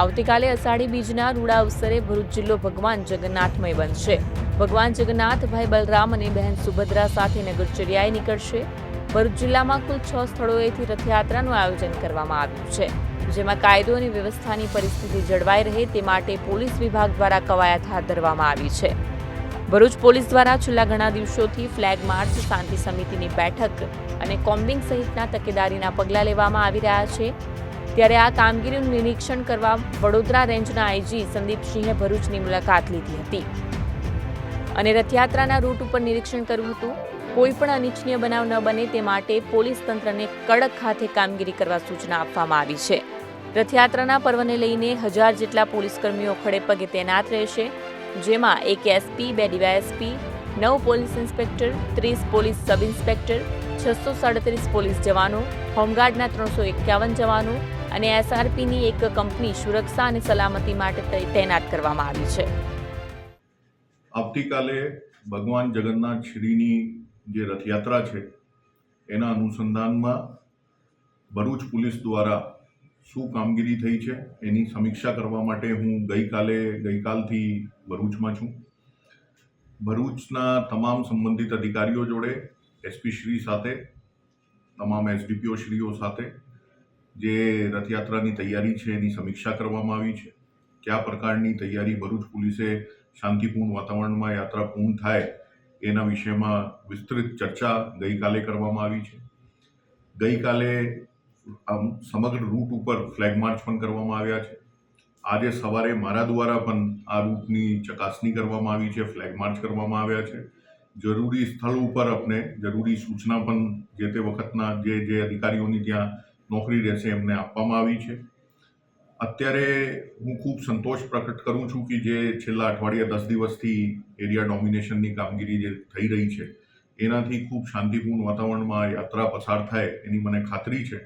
આવતીકાલે અષાઢી બીજના રૂડા અવસરે ભરૂચ જિલ્લો ભગવાન જગન્નાથમય બનશે. ભગવાન જગન્નાથ, ભાઈ બલરામ અને બહેન સુભદ્રા સાથે નગરચર્યાએ નીકળશે. ભરૂચ જિલ્લામાં કુલ છ સ્થળોએથી રથયાત્રાનું આયોજન કરવામાં આવ્યું છે, જેમાં કાયદો અને વ્યવસ્થાની પરિસ્થિતિ જળવાઈ રહે તે માટે પોલીસ વિભાગ દ્વારા કવાયત હાથ ધરવામાં આવી છે. ભરૂચ પોલીસ દ્વારા છેલ્લા ઘણા દિવસોથી ફ્લેગ માર્ચ, શાંતિ સમિતિની બેઠક અને કોમ્બિંગ સહિતના તકેદારીના પગલાં લેવામાં આવી રહ્યા છે. ત્યારે આ કામગીરીનું નિરીક્ષણ કરવા વડોદરા રેન્જના આઈજી સંદીપસિંહે ભરૂચની મુલાકાત લીધી હતી. અને રથયાત્રાના રૂટ ઉપર નિરીક્ષણ કર્યું હતું, કોઈ પણ અનિચ્છનીય બનાવ ન બને તે માટે પોલીસ તંત્રને કડક હાથે કામગીરી કરવા સૂચના આપવામાં આવી છે. રથયાત્રાના પર્વને લઈને હજાર જેટલા પોલીસ કર્મીઓ ખડે પગે તૈનાત રહેશે, જેમાં એક એસપી, બે ડીવાયએસપી, નવ પોલીસ ઇન્સ્પેક્ટર, ત્રીસ પોલીસ સબ ઇન્સ્પેક્ટર છસો સાડત્રીસ પોલીસ જવાનો, હોમગાર્ડના ત્રણસો એકાવન જવાનો અને એસઆરપીની એક કંપની સુરક્ષા અને સલામતી માટે તૈનાત કરવામાં આવી છે. આવતીકાલે ભગવાન જગન્નાથ શ્રીની જે રથયાત્રા છે, એના અનુસંધાનમાં ભરૂચ પોલીસ દ્વારા શું કામગીરી થઈ છે, એની સમીક્ષા કરવા માટે હું ગઈકાલે, ગઈકાલથી ભરૂચમાં છું. ભરૂચના તમામ સંબંધિત અધિકારીઓ જોડે એસપી શ્રી સાથે, તમામ એસડીપીઓ શ્રીઓ સાથે જે રથયાત્રાની તૈયારી છે એની સમીક્ષા કરવામાં આવી છે. કયા પ્રકારની તૈયારી ભરૂચ પોલીસે શાંતિપૂર્ણ વાતાવરણમાં યાત્રા પૂર્ણ થાય એના વિષયમાં વિસ્તૃત ચર્ચા ગઈકાલે કરવામાં આવી છે. ગઈકાલે, આમ, સમગ્ર રૂટ ઉપર ફ્લેગ માર્ચ પણ કરવામાં આવ્યા છે. આજે સવારે મારા દ્વારા પણ આ રૂટની ચકાસણી કરવામાં આવી છે, ફ્લેગ માર્ચ કરવામાં આવ્યા છે. જરૂરી સ્થળ ઉપર આપણે જરૂરી સૂચના પણ જે તે વખતના જે જે અધિકારીઓની ત્યાં નોકરી રહેશે એમને આપવામાં આવી છે. અત્યારે હું ખૂબ સંતોષ પ્રકટ કરું છું કે જે છેલ્લા અઠવાડિયા દસ દિવસથી એરિયા ડોમિનેશનની કામગીરી જે થઈ રહી છે, એનાથી ખૂબ શાંતિપૂર્ણ વાતાવરણમાં યાત્રા પસાર થાય એની મને ખાતરી છે.